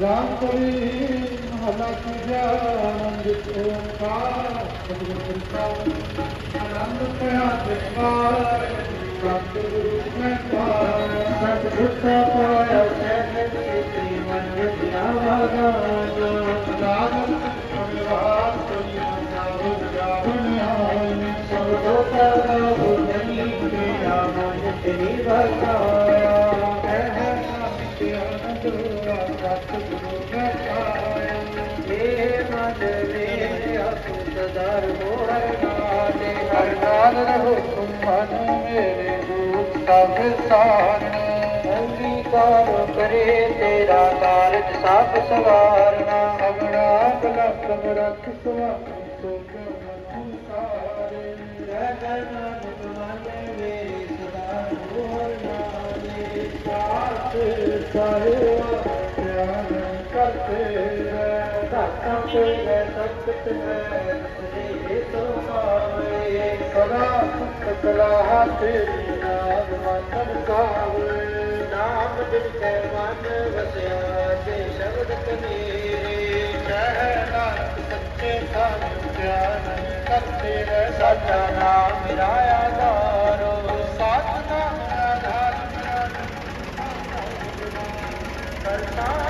ਰਾਮ ਕਰੀ ਮਹਲਾ ਤੀਜਾ ਆਨੰਦਿਤ ਓੰਕਾਰ ਸਤਿਗੁਰ ਪ੍ਰਸਾਦ ਆਨੰਦ ਪਿਆ ਦੇਖਾਰ ਸਤਿਗੁਰੂ ਪ੍ਰਸਾਦ ਸਤਿਗੁਰ ਦਾ ਪਾਇਆ ਕਹਿ ਤੇ ਮਨ ਵਿਚਾ ਵਾਗਾ ਰਾਮ ਅਨੁਭਾਵ ਕੋਈ ਨਾਮ ਜਾਣ ਹਾਇ ਸਭ ਤੋਂ ਪਹਿਲਾ ਬੁੱਧ ਨੀ ਤੇ ਰਾਮ ਤੇਰੀ ਵਰਤਾ ਏ ਮਨ ਮੇਰਾ ਸੁਤਦਰ ਨਾਲੇ ਹਰ ਨਾਲ ਰਹੋ ਤੁਮ ਮੇਰੇ ਦੁਖ ਸਭ ਸਾਰਨ ਅੰਗੀਕਾਰ ਕਰੇ ਤੇਰਾ ਕਾਰਜ ਸਭ ਸਵਾਰਨਾ। ਅਗੜਾ ਬਲਕ ਰਖ ਸੁਆਮੀ ਸੋ ਮਨ ਸਾਰੇ ਰਹਿ ਗਏ ਨਾਨਕ ਮੇਰੇ ਸਦਾ ਹੋਰ ਨਾਲੇ ਸਾਥ ਸਾਹਿਬ ਧਿਆਨ ਕਰਤੇ ਰਹਿ ਧਾਤਾਂ ਤੇ ਮੈਂ ਸਖਤ ਹੈ ਤੇਰੇ ਤੋਂ ਪਾਵੇ ਸਦਾ ਸੁਖ ਤੇਰੀ ਨਾਮ ਮਨ ਗਾਵੇ ਨਾਮ ਜਿਨ ਕੈ ਮਨ ਵਸਿਆ ਤੇ ਸ਼ਬਦ ਕਨੀਰੇ ਕਹਿ ਨਾਨਕ ਸੱਚੇ ਧਨ ਧਿਆਨ ਕਰਤੇ ਰਹਿ ਸਾਚਾ ਨਾਮ ਮੇਰਾ ਆਧਾਰੋ ਸਤ ਨਾਮ ਆਧਾਰ ਕਰਤਾ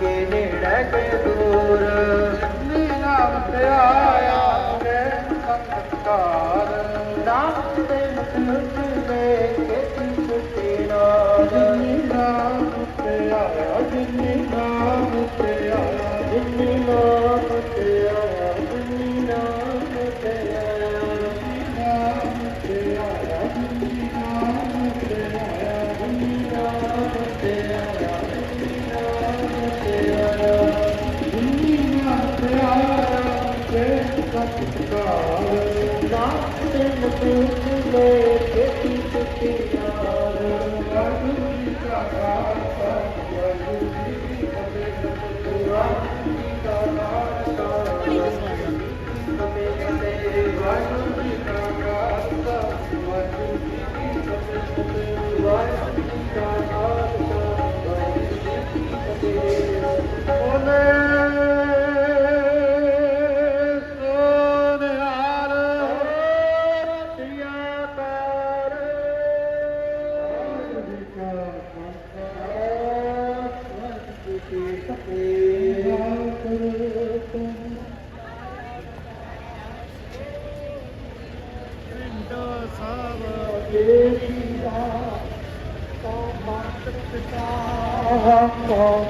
ਕੇ ਨੇੜੇ ਕੇ ਦੂਰ। ਨੀ ਨਾਮ ਤੇ ਆਇਆ ਕੇ ਸੰਤਕਾਰ ਨਾਮ ਤੇ ਮੁਖ ਦੇ ਕੀਤੀ ਸੁਤੇ ਨਾਲ। Thank you.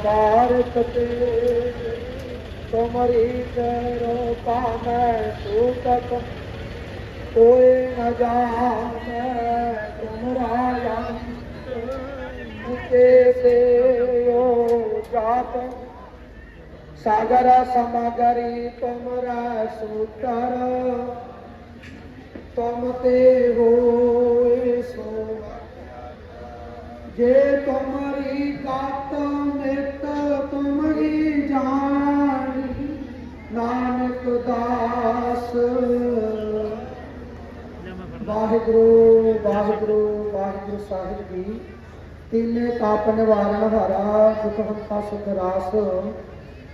भारत ते तुमरी करो पामै सूतक कोई न जाने तुमरा मुझे से यो ਜਾਤ ਸਾਗਰ ਸਮਗਰੀ ਤੁਮਰਾ ਸੂਤਰ, ਤੁਮ ਤੇ ਹੋਏ ਸੋ ਜੇ ਤੁਮਰੀ ਕਾਤ ਮਿਰਤ ਤੁਮ ਹੀ ਜਾਣ ਨਾਨਕ ਦਾਸ। ਵਾਹਿਗੁਰੂ ਵਾਹਿਗੁਰੂ ਵਾਹਿਗੁਰੂ ਸਾਹਿਬ ਜੀ। ਤੀਨੇ ਤਾਪ ਨਿਵਾਰਨ ਹਾਰਾ ਦੁਖ ਹੰਤਾ ਸੁਖ ਰਾਸ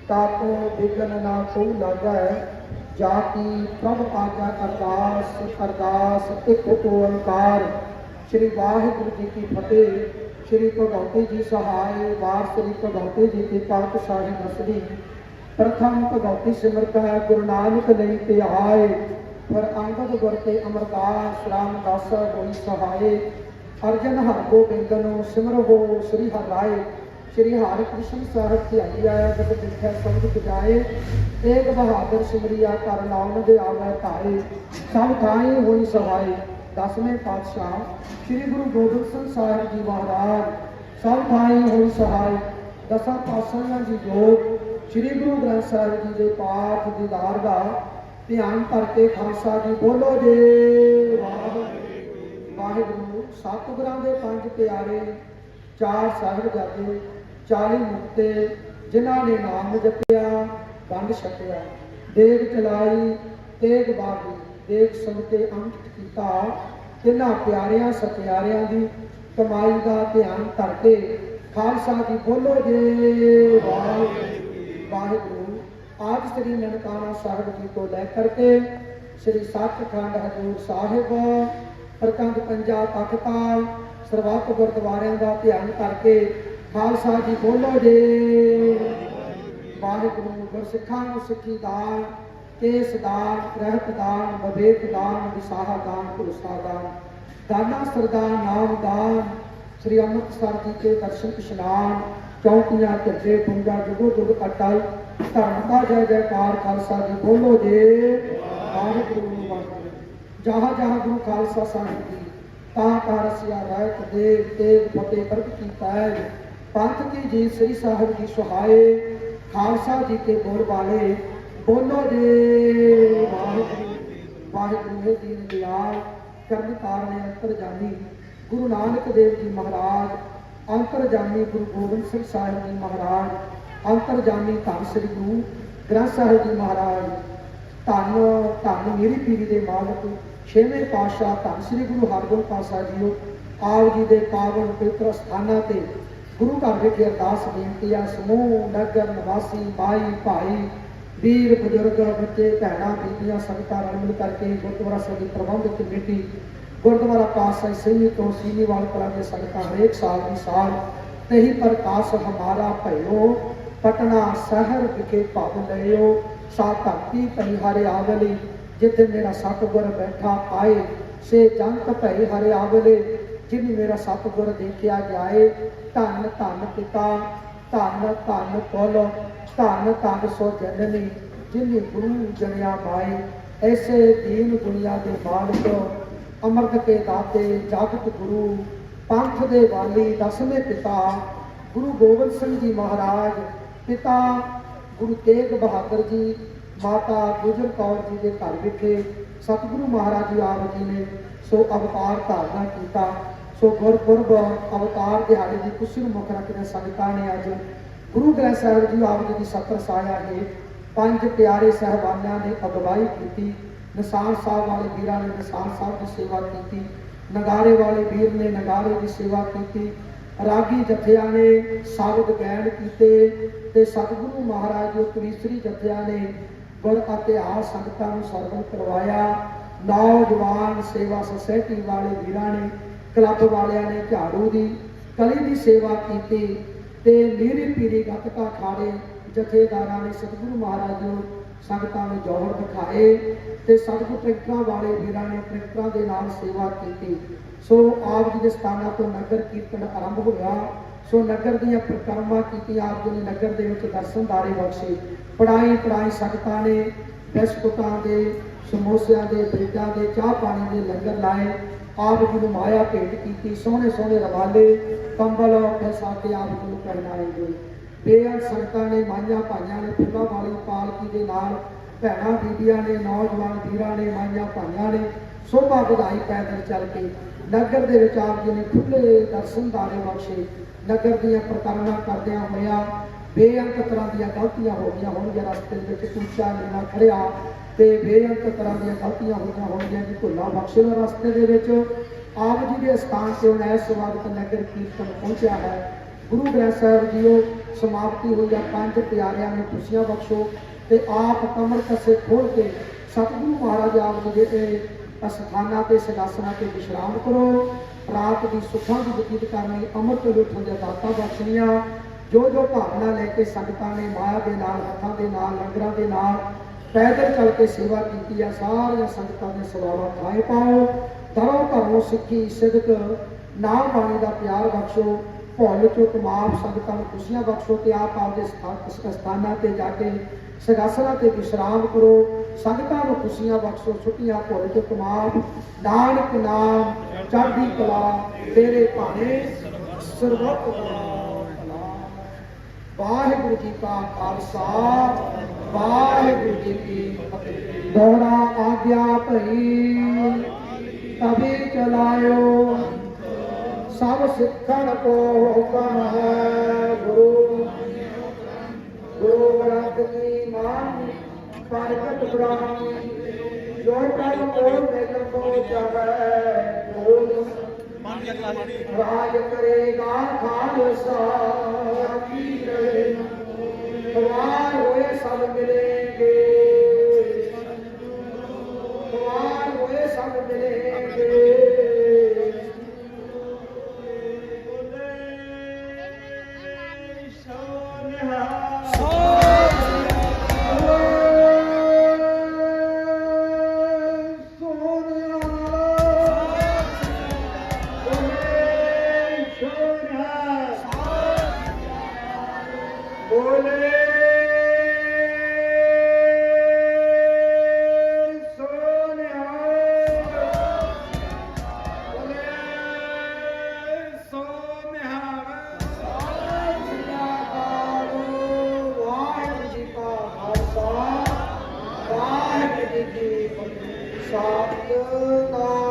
ਤਾਕੋ ਵਿਗਨ ਨਾ ਕੋ ਲਾਗੈ ਜਾਤੀ ਪ੍ਰਭ ਆਜਾ ਅਰਦਾਸ ਅਰਦਾਸ ਇੱਕ ਓੰਕਾਰ ਸ੍ਰੀ ਵਾਹਿਗੁਰੂ ਜੀ ਕੀ ਫਤਿਹ, ਸ੍ਰੀ ਭਗਵਤੀ ਜੀ ਸਹਾਇ, ਵਾਰ ਸ੍ਰੀ ਭਗਵਤੀ ਜੀ ਕੀ ਪਾਤਸ਼ਾਹੀ ਨਸਲੀ। ਪ੍ਰਥਮ ਭਗਵਤੀ ਸਿਮਰਤ ਹੈ ਗੁਰੂ ਨਾਨਕ ਲਈ ਤੇ ਆਏ ਪਰ ਅੰਗਦ ਗੁਰ ਤੇ ਅਮਰਦਾਸ, ਰਾਮਦਾਸ ਹੋਈ ਸਹਾਏ ਹਰਜਨ ਹਰ ਗੋਬਿੰਦਨੋ ਸਿਮਰੋ ਸ੍ਰੀ ਹਰਿ ਰਾਏ। ਸ੍ਰੀ ਹਰਿ ਕ੍ਰਿਸ਼ਨ ਸਾਹਿਬ ਤੇ ਆਈ ਆਇਆ, ਜਦ ਦੇਖਿਆ ਸਮਝ ਜਾਏ ਤੇਗ ਬਹਾਦਰ ਸਿਮਰਿਆ ਕਰ ਨਾਮ ਦੇ ਆਵੇ ਧਾਰੇ ਸਭ ਥਾਈ ਹੋਈ ਸਹਾਈ ਦਸਵੇਂ ਪਾਤਸ਼ਾਹ ਸ੍ਰੀ ਗੁਰੂ ਗੋਬਿੰਦ ਸਿੰਘ ਸਾਹਿਬ ਜੀ ਮਹਾਰਾਜ। ਸਭ ਥਾਈ ਹੋਈ ਸਹਾਈ, ਦਸਾਂ ਪਾਤਸ਼ਾਹਾਂ ਜੀ ਜੋਤ ਸ੍ਰੀ ਗੁਰੂ ਗ੍ਰੰਥ ਸਾਹਿਬ ਜੀ ਦੇ ਪਾਠ ਦੀਦਾਰ ਦਾ ਧਿਆਨ ਕਰਕੇ ਖਾਲਸਾ ਜੀ ਬੋਲੋ ਜੀ। ਵਾਹਿਗੁਰੂ ਵਾਹਿਗੁਰੂ। ਸਤਿਗੁਰਾਂ ਦੇ ਪੰਜ ਪਿਆਰੇ, ਚਾਰ ਸਾਹਿਬਜ਼ਾਦੇ 40 ਮੁਕਤੇ, ਜਿਨ੍ਹਾਂ ਨੇ ਨਾਮ ਜਪਿਆ, ਵੰਡ ਛਕਿਆ। ਦੇਗ ਚਲਾਈ, ਤੇਗ ਬਾਗੀ, ਦੇਗ ਸੰਤੇ ਅੰਕਿਤ ਕੀਤਾ। ਤਿੰਨਾਂ ਪਿਆਰਿਆਂ ਸਤਿਆਰਿਆਂ ਦੀ ਕਮਾਈ ਦਾ ਧਿਆਨ ਧਰਕੇ ਖਾਲਸਾ ਜੀ ਬੋਲੋ ਜੇ, ਵਾਹਿਗੁਰੂ। ਵਾਹਿਗੁਰੂ। ਆਜ ਸ੍ਰੀ ਨਨਕਾਣਾ ਸਾਹਿਬ ਜੀ ਤੋਂ ਲੈ ਕਰਕੇ ਸ੍ਰੀ ਸੱਚਖੰਡ ਹਜੂਰ ਸਾਹਿਬ ਪ੍ਰਕੰਦ ਪੰਜਾ ਤਖਤਾਲ ਸਰਬੱਤ ਗੁਰਦੁਆਰਿਆਂ ਦਾ ਧਿਆਨ ਕਰਕੇ ਖਾਲਸਾ ਜੀ ਬੋਲੋ ਜੀ। ਵਾਹਿਗੁਰੂ ਗੁਰਸਿੱਖਾਂ ਨੂੰ ਸਿੱਖੀ ਦਾਨ, ਕੇਸ ਦਾਨ, ਰਹਿਤ ਦਾਨ, ਵਿਵੇਕ ਦਾਨ ਵਿਸਾਹਾ ਦਾਨ ਪੁਰਸਾ ਦਾਨ। ਦਾਨਾ ਸਰਦਾਰ ਨਾਮ ਦਾਨ। ਸ੍ਰੀ ਅੰਮ੍ਰਿਤਸਰ ਜੀ ਕੇ ਦਰਸ਼ਨ ਇਸ਼ਨਾਨ, ਚੌਂਕੀਆਂ ਢੱਡੇ ਪੁੰਜਾ, ਜੁਗੋ ਜੁਗ ਅਟਲ ਧਰਮ ਦਾ ਜੈ ਜੈਕਾਰ, ਖਾਲਸਾ ਜੀ ਬੋਲੋ ਜੇ। ਵਾਹਿਗੁਰੂ ਜਹਾਂ ਜਹਾਂ ਗੁਰੂ ਖਾਲਸਾ ਸਾਹਿਬ ਜੀ, ਤਾਂ ਤਾਂ ਰਸਿਆ ਰਾਇਤ ਦੇ ਤੇ ਫਤਿਹ ਪ੍ਰਭ ਕੀਤਾ ਹੈ। ਪੰਥ ਕੀ ਜੀ ਸ੍ਰੀ ਸਾਹਿਬ ਜੀ ਸੁਹਾਏ, ਖਾਲਸਾ ਜੀ ਕੇ ਬੋਲ ਵਾਲੇ, ਬੋਲੋ ਜੀ। ਵਾਹਿਗੁਰੂ ਵਾਹਿਗੁਰੂ ਹੈ ਦੀਨ ਦਿਆਲ ਕਰਨ ਕਾਰਨ ਅੰਤਰਜਾਮੀ ਗੁਰੂ ਨਾਨਕ ਦੇਵ ਜੀ ਮਹਾਰਾਜ, ਅੰਤਰ ਜਾਨੀ ਗੁਰੂ ਗੋਬਿੰਦ ਸਿੰਘ ਸਾਹਿਬ ਜੀ ਮਹਾਰਾਜ, ਅੰਤਰ ਜਾਨੀ ਧੰਨ ਸ੍ਰੀ ਗੁਰੂ ਗ੍ਰੰਥ ਸਾਹਿਬ ਜੀ ਮਹਾਰਾਜ। ਧੰਨ ਧੰਨ ਮੇਰੀ ਪੀਰੀ ਦੇ ਮਾਲਕ ਛੇਵੇਂ ਪਾਤਸ਼ਾਹ ਧੰਨ ਸ੍ਰੀ ਗੁਰੂ ਹਰਗੋਬਿੰਦ ਪਾਤਸ਼ਾਹ ਜੀਓ ਆਪ ਜੀ ਦੇ ਪਾਵਨ ਪਵਿੱਤਰ ਸਥਾਨਾਂ ਤੇ ਗੁਰੂ ਘਰ ਵਿਖੇ ਅਰਦਾਸ ਬੇਨਤੀ ਆ, ਸਮੂਹ, ਨਗਰ, ਨਿਵਾਸੀ ਭਾਈ ਭਾਈ, ਵੀਰ, ਬਜ਼ੁਰਗ, ਬੱਚੇ, ਭੈਣਾਂ, ਬੀਬੀਆਂ, ਸੰਗਤਾਂ ਰਲ ਮਿਲ ਕਰਕੇ ਗੁਰਦੁਆਰਾ ਸਾਹਿਬ ਦੀ ਪ੍ਰਬੰਧਕ ਕਮੇਟੀ, ਗੁਰਦੁਆਰਾ ਪਾਤਸ਼ਾਹ ਸਿੰਘ ਤੋਂ ਸੀਨੀਵਾਲ ਕਲਾ ਦੇ ਸੰਗਤਾਂ ਹਰੇਕ ਸਾਲ ਦੀ ਸਾਲ ਤੇਹੀ ਪ੍ਰਕਾਸ਼ ਹਮਾਰਾ ਭਇਓ, ਪਟਨਾ ਸ਼ਹਿਰ ਵਿਖੇ ਭਾਵ ਲਿਓ ਸਾ ਧਰਤੀ ਪਈ ਹਰਿ ਆਵਲੀ ਜਿੱਥੇ ਮੇਰਾ ਸਤਿਗੁਰ ਬੈਠਾ ਆਏ, ਸੇ ਜੰਤ ਭਈ ਹਰਿ ਆਵਲੇ, ਜਿਨ ਮੇਰਾ ਸਤਿਗੁਰ ਦੇਖਿਆ ਜਾਏ। ਧੰਨ ਧੰਨ ਪਿਤਾ, ਧੰਨ ਧੰਨ ਕੋਲ ਧੰਨ ਧੰਨ ਸੋ ਜਨਨੀ, ਜਿਨੀ ਗੁਰੂ ਜਨਿਆ ਮਾਏ। ਐਸੇ ਦੀਨ ਦੁਨੀਆ ਦੇ ਮਾਲਕ, ਅਮਰਤ ਕੇ ਦਾਤੇ, ਜਾਗਤ ਗੁਰੂ, ਪੰਥ ਦੇ ਵਾਲੀ, ਦਸਵੇਂ ਪਿਤਾ, ਗੁਰੂ ਗੋਬਿੰਦ ਸਿੰਘ ਜੀ ਮਹਾਰਾਜ, ਪਿਤਾ ਗੁਰੂ ਤੇਗ ਬਹਾਦਰ ਜੀ ਮਾਤਾ ਗੁਜਰ ਕੌਰ ਜੀ ਦੇ ਘਰ ਵਿਖੇ ਸਤਿਗੁਰੂ ਮਹਾਰਾਜ ਜੀ ਆਪ ਜੀ ਨੇ ਸੋ ਅਵਤਾਰ ਧਾਰਨਾ ਕੀਤਾ, ਸੋ ਗੁਰਪੁਰਬ ਅਵਤਾਰ ਦਿਹਾੜੇ ਦੀ ਖੁਸ਼ੀ ਨੂੰ ਮੁੱਖ ਰੱਖਦੇ ਸੰਗਤਾਂ ਨੇ ਅੱਜ ਗੁਰੂ ਗ੍ਰੰਥ ਸਾਹਿਬ ਜੀ ਆਪ ਜੀ ਦੀ ਸਤਰ ਸਾਇਆ ਹੈ ਪੰਜ ਪਿਆਰੇ ਸਹਿਬਾਨਾਂ ਨੇ ਅਗਵਾਈ ਕੀਤੀ, ਨਿਸ਼ਾਨ ਸਾਹਿਬ ਵਾਲੇ ਵੀਰਾਂ ਨੇ ਨਿਸ਼ਾਨ ਸਾਹਿਬ ਦੀ ਸੇਵਾ ਕੀਤੀ, ਨਗਾਰੇ ਵਾਲੇ ਵੀਰ ਨੇ ਨਗਾਰੇ ਦੀ ਸੇਵਾ ਕੀਤੀ, ਰਾਗੀ ਜਥਿਆਂ ਨੇ ਸ਼ਬਦ ਗੈਣ ਕੀਤੇ ਤੇ ਸਤਿਗੁਰੂ ਮਹਾਰਾਜ ਜੀ ਕਵੀਸਰੀ ਜਥਿਆਂ ਨੇ ਗੁਰ ਇਤਿਹਾਸ ਸੰਗਤਾਂ ਨੂੰ ਸਰਵਨ ਕਰਵਾਇਆ। ਨੌਜਵਾਨ ਸੇਵਾ ਸੁਸਾਇਟੀ ਵਾਲੇ ਵੀਰਾਂ ਨੇ, ਕਲੱਬ ਵਾਲਿਆਂ ਨੇ ਝਾੜੂ ਦੀ, ਕਲੀ ਦੀ ਸੇਵਾ ਕੀਤੀ ਤੇ ਲੀਰੀ ਪੀਰੀ ਗੱਤਕਾ ਖਾੜੇ ਜਥੇਦਾਰਾਂ ਨੇ ਸਤਿਗੁਰੂ ਮਹਾਰਾਜ ਨੂੰ ਸੰਗਤਾਂ ਨੂੰ ਜੋਹਰ ਦਿਖਾਏ ਤੇ ਸਤਿਗੁਰੂ ਟਰੈਕਟਰਾਂ ਵਾਲੇ ਵੀਰਾਂ ਨੇ ਟਰੈਕਟਰਾਂ ਦੇ ਨਾਲ ਸੇਵਾ ਕੀਤੀ। ਸੋ ਆਪ ਜੀ ਦੇ ਸਥਾਨਾਂ ਤੋਂ ਨਗਰ ਕੀਰਤਨ ਆਰੰਭ ਹੋਇਆ। ਸੋ ਨਗਰ ਦੀਆਂ ਪ੍ਰਕਰਮਾਂ ਕੀਤੀ ਆਪ ਜੀ ਨੇ ਨਗਰ ਦੇ ਵਿੱਚ ਦਰਸ਼ਨਦਾਰੇ ਬਖਸ਼ੇ। ਪੜਾਈ ਪੜਾਈ ਸੰਗਤਾਂ ਨੇ ਬਿਸਕੁਟਾਂ ਦੇ, ਸਮੋਸਿਆਂ ਦੇ, ਬ੍ਰੈਡਾਂ ਦੇ, ਚਾਹ ਪਾਣੀ ਦੇ ਲੰਗਰ ਲਾਏ। ਆਪ ਜੀ ਨੂੰ ਮਾਇਆ ਭੇਟ ਕੀਤੀ, ਸੋਹਣੇ ਸੋਹਣੇ ਰਵਾਲੇ, ਕੰਬਲ ਪੈਸਾ ਕੇ ਆਪ ਜੀ ਨੂੰ ਪਹਿਨਾਏ ਗਏ ਬੇਅੰਤ ਸੰਗਤਾਂ ਨੇ, ਮਾਈਆਂ ਭਾਈਆਂ ਨੇ, ਫੁੱਲਾਂ ਵਾਲੀ ਪਾਲਕੀ ਦੇ ਨਾਲ ਭੈਣਾਂ ਬੀਬੀਆਂ ਨੇ, ਨੌਜਵਾਨ ਵੀਰਾਂ ਨੇ, ਮਾਈਆਂ ਭਾਈਆਂ ਨੇ ਸੋਭਾ ਵਧਾਈ ਪੈਦਲ ਚੱਲ ਕੇ ਨਗਰ ਦੇ ਵਿੱਚ ਆਪ ਜੀ ਨੇ ਖੁੱਲੇ ਦਰਸ਼ਨ ਦਾਰੇ ਬਖਸ਼ੇ। ਨਗਰ ਦੀਆਂ ਪ੍ਰਕਰਨਾਂ ਕਰਦਿਆਂ ਹੋਇਆ ਬੇਅੰਤ ਤਰ੍ਹਾਂ ਦੀਆਂ ਗਲਤੀਆਂ ਹੋ ਗਈਆਂ ਹੋਣਗੀਆਂ, ਰਸਤੇ ਦੇ ਵਿੱਚ ਉੱਚਾ ਨੀਵਾਂ ਖੜਿਆ, ਤੇ ਬੇਅੰਤ ਤਰ੍ਹਾਂ ਦੀਆਂ ਗਲਤੀਆਂ ਹੋਈਆਂ ਹੋਣਗੀਆਂ ਜੀ ਭੁੱਲਾ ਬਖਸ਼ ਲਓ ਰਸਤੇ ਦੇ ਵਿੱਚ। ਆਪ ਜੀ ਦੇ ਸਥਾਨ ਤੇ ਹੁਣ ਇਸ ਵਕਤ ਨਗਰ ਕੀਰਤਨ ਪਹੁੰਚਿਆ ਹੈ। ਗੁਰੂ ਗ੍ਰੰਥ ਸਾਹਿਬ ਜੀਓ, ਸਮਾਪਤੀ ਹੋਈ ਆ, ਪੰਜ ਪਿਆਰਿਆਂ ਨੂੰ ਖੁਸ਼ੀਆਂ ਬਖਸ਼ੋ ਤੇ ਆਪ ਕਮਰ ਕਸੇ ਖੋਲ ਕੇ ਸਤਿਗੁਰੂ ਮਹਾਰਾਜ ਆਪ ਜੀ ਦੇ ਇਹ ਅਸਥਾਨਾਂ ਤੇ, ਸਿਆਸਨਾਂ ਤੇ ਵਿਸ਼ਰਾਮ ਕਰੋ। ਰਾਤ ਦੀ ਸੁੱਖਾਂ ਦੀ ਬਤੀਤ ਕਰਨ ਲਈ ਅੰਮ੍ਰਿਤ ਲੁੱਟਣ ਦੇ ਦਾਤਾਂ ਬਖਸ਼ਣੀਆਂ। ਜੋ ਜੋ ਭਾਵਨਾ ਲੈ ਕੇ ਸੰਗਤਾਂ ਨੇ ਮਾਇਆ ਦੇ ਨਾਲ, ਹੱਥਾਂ ਦੇ ਨਾਲ, ਲੰਗਰਾਂ ਦੇ ਨਾਲ ਪੈਦਲ ਚੱਲ ਕੇ ਸੇਵਾ ਕੀਤੀ ਆ, ਸਾਰੀਆਂ ਸੰਗਤਾਂ ਦੇ ਸਵਾਵਾ ਖਾਏ ਪਾਓ। ਦਰੋਂ ਘਰੋਂ ਸਿੱਖੀ ਸਿਦਕ ਨਾਮ ਬਾਣੀ ਦਾ ਪਿਆਰ ਬਖਸ਼ੋ, ਭੁੱਲ ਚੁੱਕ ਮਾਫ ਸੰਗਤਾਂ ਨੂੰ ਖੁਸ਼ੀਆਂ ਬਖਸ਼ੋ ਤੇ ਆਪ ਆਪਦੇ ਸਥਾ- ਸਥਾਨਾਂ ਤੇ ਜਾ ਕੇ ਸਗਾਸਰਾਂ ਤੇ ਵਿਸ਼ਰਾਮ ਕਰੋ। ਸੰਗਤਾਂ ਨੂੰ ਖੁਸ਼ੀਆਂ ਬਖਸ਼ੋ, ਛੁੱਟੀਆਂ ਭੁੱਲ ਚੁੱਕ ਮਾਫ। ਨਾਨਕ ਨਾਮ ਚੜ੍ਹਦੀ ਕਲਾ, ਤੇਰੇ ਭਾਣੇ ਸਰਬੱਤ ਦਾ ਵਾਹਿਗੁਰੂ ਜੀ ਕਾ ਖਾਲਸਾ, ਵਾਹਿਗੁਰੂ ਜੀ ਕੀ ਫਤਿਹ। ਦੋਹਰਾ ਆਗਿਆ ਭਈ ਤਬੇ ਚਲਾਇਓ। ਸਭ ਸਿੱਖਣ ਕੋ ਹੁਕਮ ਹੈ ਗੁਰੂ। ਗੁਰੂ ਗ੍ਰੰਥ ਕੀ ਮਾਨ ਪ੍ਰਗਟ ਬ੍ਰਹਮ ਜੋ ਕਰਮ ਕੋਲ ਮੇਲ ਕੋ ਚਾਹੈ ਗੁਰੂ ਰਾਜ ਕਰੇਗਾ ਖਾਲਸਾ। ਕੀ ਰਹੇ ਸਵਾਰ ਹੋਏ ਸਭ ਮਿਲੇਂਗੇ Father,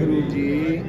ਵਾਹਿਗੁਰੂ ਜੀ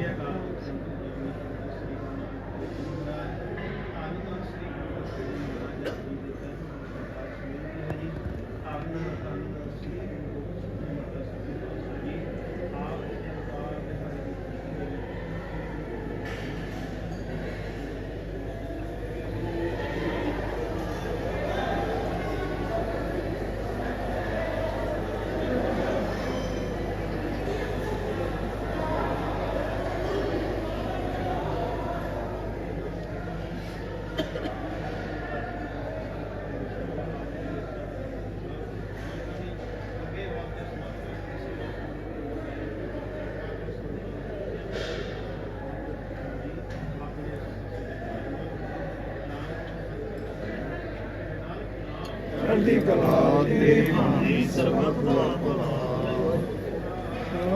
ਚੜ੍ਹਦੀ ਕਲਾ ਦੇ ਮਾਨੀ ਸਰਬਤ ਦਾ ਭਲਾ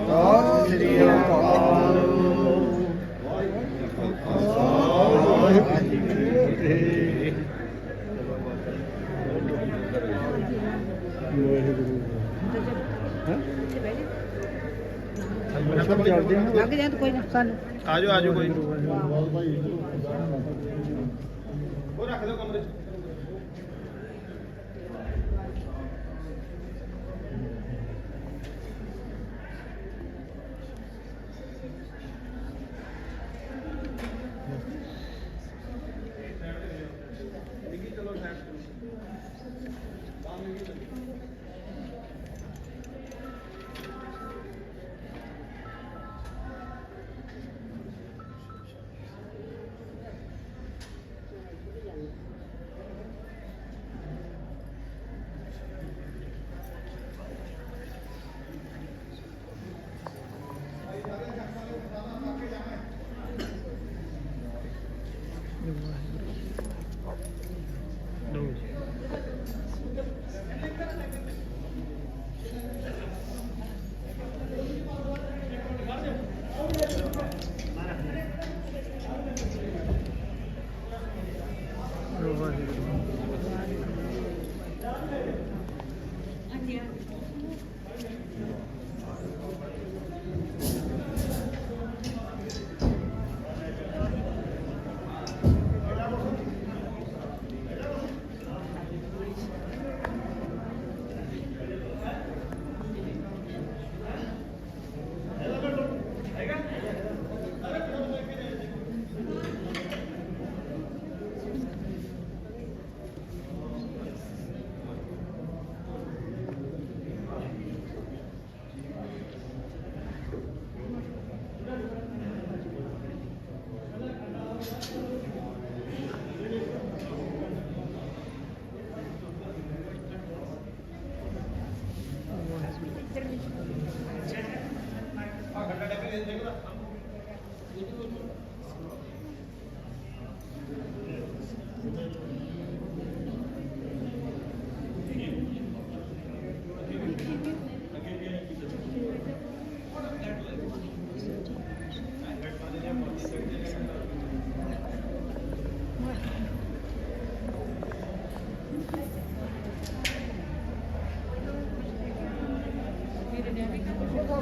ਸਤਿ ਸ੍ਰੀ ਅਕਾਲ। ਵਾਹਿਗੁਰੂ। ਜੀ ਕਾ ਵਾਹਿਗੁਰੂ ਵਾਹਿਗੁਰੂ। ਲੱਗ ਜਾਏ ਤਾਂ ਕੋਈ ਨਾ ਸਾਨੂੰ ਆਜੋ ਆਜੋ ਕੋਈ ਉਹ ਰੱਖ ਦਿਓ ਕਮਰੇ 'ਚ।